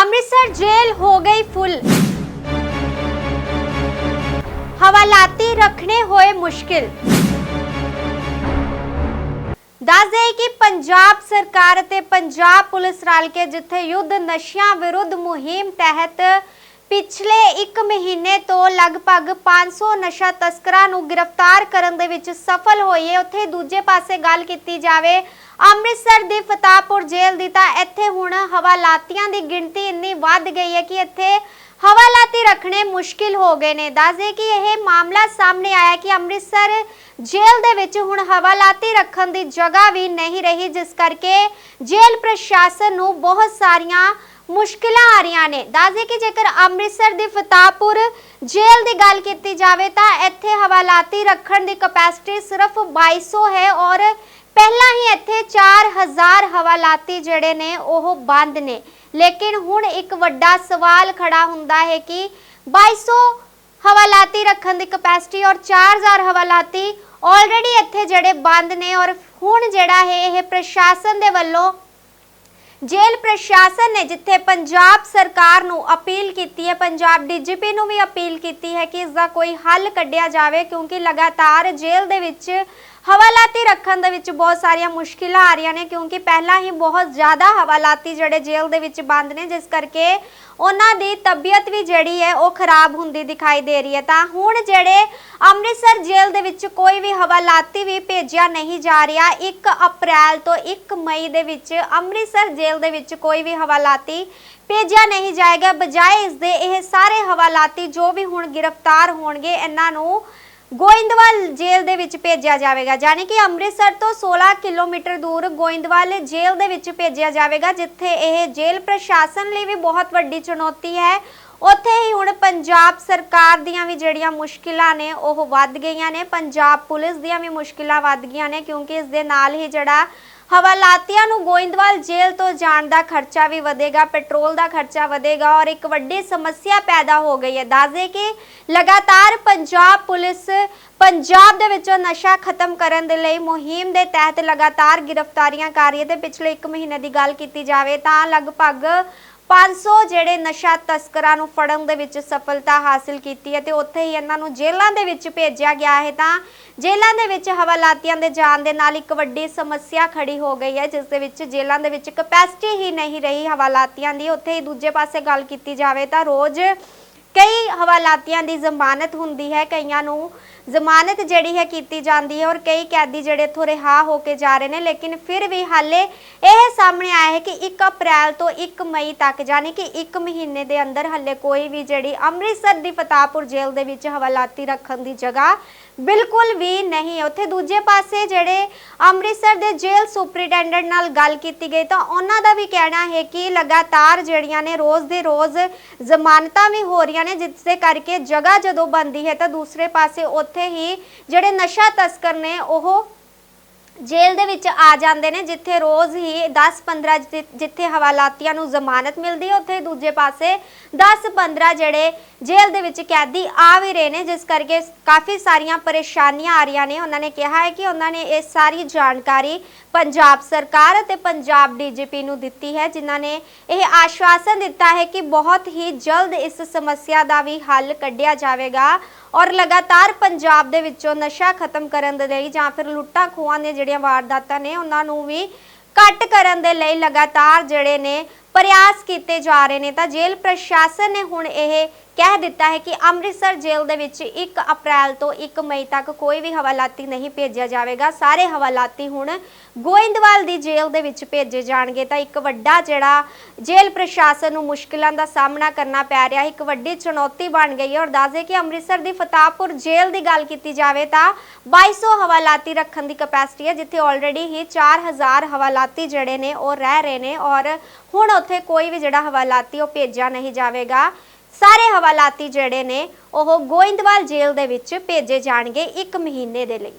ਅੰਮ੍ਰਿਤਸਰ ਜੇਲ੍ਹ ਹੋ ਗਈ ਫੁੱਲ। ਹਵਾਲਾਤੀ ਰੱਖਣੇ ਹੋਏ ਮੁਸ਼ਕਿਲ। ਦੱਸ ਦੇਈਏ ਕਿ ਪੰਜਾਬ ਸਰਕਾਰ ਅਤੇ ਪੰਜਾਬ ਪੁਲਿਸ ਰਲ ਕੇ ਜਿੱਥੇ ਯੁੱਧ ਨਸ਼ਿਆਂ ਵਿਰੁੱਧ ਮੁਹਿੰਮ ਤਹਿਤ ਪਿਛਲੇ 1 ਮਹੀਨੇ ਤੋਂ ਲਗਭਗ 500 ਨਸ਼ਾ ਤਸਕਰਾਂ ਨੂੰ ਗ੍ਰਿਫਤਾਰ ਕਰਨ ਦੇ ਵਿੱਚ ਸਫਲ ਹੋਈ ਹੈ। ਉੱਥੇ ਦੂਜੇ ਪਾਸੇ ਗੱਲ ਕੀਤੀ ਜਾਵੇ, ਅੰਮ੍ਰਿਤਸਰ ਦੀ ਫਤਾਹਪੁਰ ਜੇਲ੍ਹ ਦੀ ਤਾਂ ਇੱਥੇ ਹੁਣ ਹਵਾਲਾਤੀਆਂ ਦੀ ਗਿਣਤੀ ਇੰਨੀ ਵੱਧ ਗਈ ਹੈ ਕਿ ਇੱਥੇ ਹਵਾਲਾਤੀ ਰੱਖਣੇ ਮੁਸ਼ਕਿਲ ਹੋ ਗਏ ਨੇ। ਦੱਸਦੇ ਕਿ ਇਹ ਮਾਮਲਾ ਸਾਹਮਣੇ ਆਇਆ ਕਿ ਅੰਮ੍ਰਿਤਸਰ ਜੇਲ੍ਹ ਦੇ ਵਿੱਚ ਹੁਣ ਹਵਾਲਾਤੀ ਰੱਖਣ ਦੀ ਜਗ੍ਹਾ ਵੀ ਨਹੀਂ ਰਹੀ, ਜਿਸ ਕਰਕੇ ਜੇਲ੍ਹ ਪ੍ਰਸ਼ਾਸਨ ਨੂੰ ਬਹੁਤ ਸਾਰੀਆਂ ਮੁਸ਼ਕਿਲਾਂ ਆ ਰਹੀਆਂ ਨੇ। ਦੱਸਦੇ ਕਿ ਜੇਕਰ ਅੰਮ੍ਰਿਤਸਰ ਦੀ ਫਤਾਹਪੁਰ ਜੇਲ੍ਹ ਦੀ ਗੱਲ ਕੀਤੀ ਜਾਵੇ ਤਾਂ ਇੱਥੇ ਹਵਾਲਾਤੀ ਰੱਖਣ ਦੀ ਕਪੈਸਿਟੀ ਸਿਰਫ 2200 ਹੈ ਔਰ ਪਹਿਲਾਂ ਹੀ ਇੱਥੇ 4000 ਹਵਾਲਾਤੀ ਜਿਹੜੇ ਨੇ ਉਹ ਬੰਦ ਨੇ। ਲੇਕਿਨ ਹੁਣ ਇੱਕ ਵੱਡਾ ਸਵਾਲ ਖੜਾ ਹੁੰਦਾ ਹੈ ਕਿ 2200 ਹਵਾਲਾਤੀ ਰੱਖਣ ਦੀ ਕਪੈਸਿਟੀ ਔਰ 4000 ਹਵਾਲਾਤੀ ਆਲਰੇਡੀ ਇੱਥੇ ਜਿਹੜੇ ਬੰਦ ਨੇ ਔਰ ਹੁਣ ਜਿਹੜਾ ਹੈ ਇਹ ਪ੍ਰਸ਼ਾਸਨ ਦੇ ਵੱਲੋਂ ਜੇਲ੍ਹ ਪ੍ਰਸ਼ਾਸਨ ਨੇ ਜਿੱਥੇ ਪੰਜਾਬ ਸਰਕਾਰ ਨੂੰ ਅਪੀਲ ਕੀਤੀ ਹੈ, ਪੰਜਾਬ ਡੀਜੀਪੀ ਨੂੰ ਵੀ ਅਪੀਲ ਕੀਤੀ ਹੈ ਕਿ ਇਸ ਦਾ ਕੋਈ ਹੱਲ ਕੱਢਿਆ ਜਾਵੇ, ਕਿਉਂਕਿ ਲਗਾਤਾਰ ਜੇਲ੍ਹ ਦੇ ਵਿੱਚ ਹਵਾਲਾਤੀ ਰੱਖਣ ਦੇ ਵਿੱਚ ਬਹੁਤ ਸਾਰੀਆਂ ਮੁਸ਼ਕਿਲਾਂ ਆ ਰਹੀਆਂ ਨੇ, ਕਿਉਂਕਿ ਪਹਿਲਾਂ ਹੀ ਬਹੁਤ ਜ਼ਿਆਦਾ ਹਵਾਲਾਤੀ ਜਿਹੜੇ ਜੇਲ੍ਹ ਦੇ ਵਿੱਚ ਬੰਦ ਨੇ, ਜਿਸ ਕਰਕੇ ਉਹਨਾਂ ਦੀ ਤਬੀਅਤ ਵੀ ਜਿਹੜੀ ਹੈ, ਉਹ ਖਰਾਬ ਹੁੰਦੀ ਦਿਖਾਈ ਦੇ ਰਹੀ ਹੈ। ਤਾਂ ਹੁਣ ਜਿਹੜੇ ਅੰਮ੍ਰਿਤਸਰ ਜੇਲ੍ਹ ਦੇ ਵਿੱਚ ਕੋਈ ਵੀ ਹਵਾਲਾਤੀ ਵੀ ਭੇਜਿਆ ਨਹੀਂ ਜਾ ਰਿਹਾ। 1 ਅਪ੍ਰੈਲ ਤੋਂ 1 ਮਈ ਦੇ ਵਿੱਚ ਅੰਮ੍ਰਿਤਸਰ ਜੇਲ੍ਹ ਦੇ ਵਿੱਚ ਕੋਈ ਵੀ ਹਵਾਲਾਤੀ ਭੇਜਿਆ ਨਹੀਂ ਜਾਏਗਾ। ਬਜਾਏ ਇਸ ਦੇ ਇਹ ਸਾਰੇ ਹਵਾਲਾਤੀ ਜੋ ਵੀ ਹੁਣ ਗ੍ਰਿਫਤਾਰ ਹੋਣਗੇ, ਇਹਨਾਂ ਨੂੰ ਗੋਇੰਦਵਾਲ ਜੇਲ੍ਹ ਦੇ ਵਿੱਚ ਭੇਜਿਆ ਜਾਵੇਗਾ, ਯਾਨੀ ਕਿ ਅੰਮ੍ਰਿਤਸਰ ਤੋਂ 16 ਕਿਲੋਮੀਟਰ ਦੂਰ ਗੋਇੰਦਵਾਲ ਜੇਲ੍ਹ ਦੇ ਵਿੱਚ ਭੇਜਿਆ ਜਾਵੇਗਾ, ਜਿੱਥੇ ਇਹ ਜੇਲ੍ਹ ਪ੍ਰਸ਼ਾਸਨ ਲਈ ਵੀ ਬਹੁਤ ਵੱਡੀ ਚੁਣੌਤੀ ਹੈ। ਉੱਥੇ ਹੀ ਹੁਣ ਪੰਜਾਬ ਸਰਕਾਰ ਦੀਆਂ ਵੀ ਜਿਹੜੀਆਂ ਮੁਸ਼ਕਿਲਾਂ ਨੇ, ਉਹ ਵੱਧ ਗਈਆਂ ਨੇ, ਪੰਜਾਬ ਪੁਲਿਸ ਦੀਆਂ ਵੀ ਮੁਸ਼ਕਿਲਾਂ ਵੱਧ ਗਈਆਂ ਨੇ, ਕਿਉਂਕਿ ਇਸ ਦੇ ਨਾਲ ਹੀ ਜਿਹੜਾ ਹਵਾਲਾਤੀਆਂ ਨੂੰ ਗੋਇੰਦਵਾਲ ਜੇਲ੍ਹ ਤੋਂ ਜਾਣ ਦਾ ਖਰਚਾ ਵੀ ਵਧੇਗਾ, ਪੈਟਰੋਲ ਦਾ ਖਰਚਾ ਵਧੇਗਾ ਔਰ ਇੱਕ ਵੱਡੀ ਸਮੱਸਿਆ ਪੈਦਾ ਹੋ ਗਈ ਹੈ। ਦੱਸਦੇ ਕਿ ਲਗਾਤਾਰ ਪੰਜਾਬ ਪੁਲਿਸ ਪੰਜਾਬ ਦੇ ਵਿੱਚੋਂ ਨਸ਼ਾ ਖਤਮ ਕਰਨ ਦੇ ਲਈ ਮੁਹਿੰਮ ਦੇ ਤਹਿਤ ਲਗਾਤਾਰ ਗ੍ਰਿਫਤਾਰੀਆਂ ਕਰ ਰਹੀ ਹੈ ਤੇ ਪਿਛਲੇ 1 ਮਹੀਨੇ ਦੀ ਗੱਲ ਕੀਤੀ ਜਾਵੇ ਤਾਂ ਲਗਭਗ 500 ਜਿਹੜੇ ਨਸ਼ਾ ਤਸਕਰਾਂ ਨੂੰ ਫੜਨ ਦੇ ਵਿੱਚ ਸਫਲਤਾ ਹਾਸਲ ਕੀਤੀ ਹੈ ਤੇ ਉੱਥੇ ਹੀ ਇਹਨਾਂ ਨੂੰ ਜੇਲ੍ਹਾਂ ਦੇ ਵਿੱਚ ਭੇਜਿਆ ਗਿਆ ਹੈ ਤਾਂ ਜੇਲ੍ਹਾਂ ਦੇ ਵਿੱਚ ਹਵਾਲਾਤੀਆਂ ਦੇ ਜਾਣ ਦੇ ਨਾਲ ਇੱਕ ਵੱਡੀ ਸਮੱਸਿਆ ਖੜੀ ਹੋ ਗਈ ਹੈ, ਜਿਸ ਦੇ ਵਿੱਚ ਜੇਲ੍ਹਾਂ ਦੇ ਵਿੱਚ ਕਪੈਸਿਟੀ ਹੀ ਨਹੀਂ ਰਹੀ ਹਵਾਲਾਤੀਆਂ ਦੀ। ਉੱਥੇ ਹੀ ਦੂਜੇ ਪਾਸੇ ਗੱਲ ਕੀਤੀ ਜਾਵੇ ਤਾਂ ਰੋਜ਼ ਕਈ ਹਵਾਲਾਤੀਆਂ ਦੀ ਜ਼ਮਾਨਤ ਹੁੰਦੀ ਹੈ, ਕਈਆਂ ਨੂੰ ਜ਼ਮਾਨਤ ਜਿਹੜੀ ਹੈ ਕੀਤੀ ਜਾਂਦੀ ਹੈ ਔਰ ਕਈ ਕੈਦੀ ਜਿਹੜੇ ਇੱਥੋਂ ਰਿਹਾ ਹੋ ਕੇ ਜਾ ਰਹੇ ਨੇ, ਲੇਕਿਨ ਫਿਰ ਵੀ ਹਾਲੇ ਇਹ ਸਾਹਮਣੇ ਆਇਆ ਹੈ ਕਿ 1 ਅਪ੍ਰੈਲ ਤੋਂ 1 ਮਈ ਤੱਕ ਯਾਨੀ ਕਿ 1 ਮਹੀਨੇ ਦੇ ਅੰਦਰ ਹਾਲੇ ਕੋਈ ਵੀ ਜਿਹੜੀ ਅੰਮ੍ਰਿਤਸਰ ਦੀ ਫਤਾਹਪੁਰ ਜੇਲ੍ਹ ਦੇ ਵਿੱਚ ਹਵਾਲਾਤੀ ਰੱਖਣ ਦੀ ਜਗ੍ਹਾ ਬਿਲਕੁਲ ਵੀ ਨਹੀਂ। ਉੱਥੇ ਦੂਜੇ ਪਾਸੇ ਜਿਹੜੇ ਅੰਮ੍ਰਿਤਸਰ ਦੇ ਜੇਲ੍ਹ ਸੁਪਰੀਡੈਂਡੈਂਟ ਨਾਲ ਗੱਲ ਕੀਤੀ ਗਈ ਤਾਂ ਉਹਨਾਂ ਦਾ ਵੀ ਕਹਿਣਾ ਹੈ ਕਿ ਲਗਾਤਾਰ ਜਿਹੜੀਆਂ ਨੇ ਰੋਜ਼ ਦੇ ਰੋਜ਼ ਜ਼ਮਾਨਤਾਂ ਵੀ ਹੋ ਰਹੀਆਂ ਨੇ ਜਿਸ ਦੇ ਕਰਕੇ ਜਗ੍ਹਾ ਜਦੋਂ ਬੰਦੀ ਹੈ ਤਾਂ ਦੂਸਰੇ ਪਾਸੇ ਉੱਥੇ ਹੀ ਜਿਹੜੇ ਨਸ਼ਾ ਤਸਕਰ ਨੇ ਉਹ ਜੇਲ੍ਹ ਦੇ ਵਿੱਚ ਆ ਜਾਂਦੇ ਨੇ, ਜਿੱਥੇ ਰੋਜ਼ ਹੀ 10-15 ਜਿੱਥੇ ਹਵਾਲਾਤੀਆਂ ਨੂੰ ਜ਼ਮਾਨਤ ਮਿਲਦੀ ਹੈ, ਉੱਥੇ ਦੂਜੇ ਪਾਸੇ 10-15 ਜਿਹੜੇ ਜੇਲ੍ਹ ਦੇ ਵਿੱਚ ਕੈਦੀ ਆ ਵੀ ਰਹੇ ਨੇ, ਜਿਸ ਕਰਕੇ ਕਾਫੀ ਸਾਰੀਆਂ ਪਰੇਸ਼ਾਨੀਆਂ ਆ ਰਹੀਆਂ ਨੇ। ਉਹਨਾਂ ਨੇ ਕਿਹਾ ਹੈ ਕਿ ਉਹਨਾਂ ਨੇ ਇਹ ਸਾਰੀ ਜਾਣਕਾਰੀ ਪੰਜਾਬ ਸਰਕਾਰ ਅਤੇ ਪੰਜਾਬ ਡੀਜੀਪੀ ਨੂੰ ਦਿੱਤੀ ਹੈ, ਜਿਨ੍ਹਾਂ ਨੇ ਇਹ ਆਸ਼ਵਾਸਨ ਦਿੱਤਾ ਹੈ ਕਿ ਬਹੁਤ ਹੀ ਜਲਦ ਇਸ ਸਮੱਸਿਆ ਦਾ ਵੀ ਹੱਲ ਕੱਢਿਆ ਜਾਵੇਗਾ ਔਰ ਲਗਾਤਾਰ ਪੰਜਾਬ ਦੇ ਵਿੱਚੋਂ ਨਸ਼ਾ ਖਤਮ ਕਰਨ ਦੇ ਲਈ ਜਾਂ ਫਿਰ ਲੁੱਟਾਂ ਖੋਹਾਂ ਦੇ ਜਿਹੜੀਆਂ ਵਾਰਦਾਤਾਂ ਨੇ ਉਹਨਾਂ ਨੂੰ ਵੀ ਘੱਟ ਕਰਨ ਦੇ ਲਈ ਲਗਾਤਾਰ ਜਿਹੜੇ ਨੇ ਪ੍ਰਯਾਸ ਕੀਤੇ ਜਾ ਰਹੇ ਨੇ ਤਾਂ ਜੇਲ੍ਹ ਪ੍ਰਸ਼ਾਸਨ ਨੇ ਹੁਣ ਇਹ ਕਹਿ ਦਿੱਤਾ ਹੈ ਕਿ ਅੰਮ੍ਰਿਤਸਰ ਜੇਲ੍ਹ ਦੇ ਵਿੱਚ 1 ਅਪ੍ਰੈਲ ਤੋਂ 1 ਮਈ ਤੱਕ ਕੋਈ ਵੀ ਹਵਾਲਾਤੀ ਨਹੀਂ ਭੇਜਿਆ ਜਾਵੇਗਾ। ਸਾਰੇ ਹਵਾਲਾਤੀ ਹੁਣ ਗੋਇੰਦਵਾਲ ਦੀ ਜੇਲ੍ਹ ਦੇ ਵਿੱਚ ਭੇਜੇ ਜਾਣਗੇ ਤਾਂ ਇੱਕ ਵੱਡਾ ਜਿਹੜਾ ਜੇਲ੍ਹ ਪ੍ਰਸ਼ਾਸਨ ਨੂੰ ਮੁਸ਼ਕਲਾਂ ਦਾ ਸਾਹਮਣਾ ਕਰਨਾ ਪੈ ਰਿਹਾ ਹੈ ਇੱਕ ਵੱਡੀ ਚੁਣੌਤੀ ਬਣ ਗਈ ਹੈ। ਔਰ ਦੱਸਦੇ ਕਿ ਅੰਮ੍ਰਿਤਸਰ ਦੀ ਫਤਾਹਪੁਰ ਜੇਲ੍ਹ ਦੀ ਗੱਲ ਕੀਤੀ ਜਾਵੇ ਤਾਂ 2200 ਹਵਾਲਾਤੀ ਰੱਖਣ ਦੀ ਕਪੈਸਿਟੀ ਹੈ, ਜਿੱਥੇ ਆਲਰੇਡੀ ਹੀ 4000 ਹਵਾਲਾਤੀ ਜਿਹੜੇ ਨੇ ਉਹ ਰਹਿ ਰਹੇ ਨੇ। ਔਰ ਹੁਣ ਉੱਥੇ ਕੋਈ ਵੀ ਜਿਹੜਾ ਹਵਾਲਾਤੀ ਉਹ ਭੇਜਿਆ ਨਹੀਂ ਜਾਵੇਗਾ। ਸਾਰੇ ਹਵਾਲਾਤੀ ਜਿਹੜੇ ਨੇ, ਉਹ ਗੋਇੰਦਵਾਲ ਜੇਲ੍ਹ ਦੇ ਵਿੱਚ ਭੇਜੇ ਜਾਣਗੇ 1 ਮਹੀਨੇ ਦੇ ਲਈ।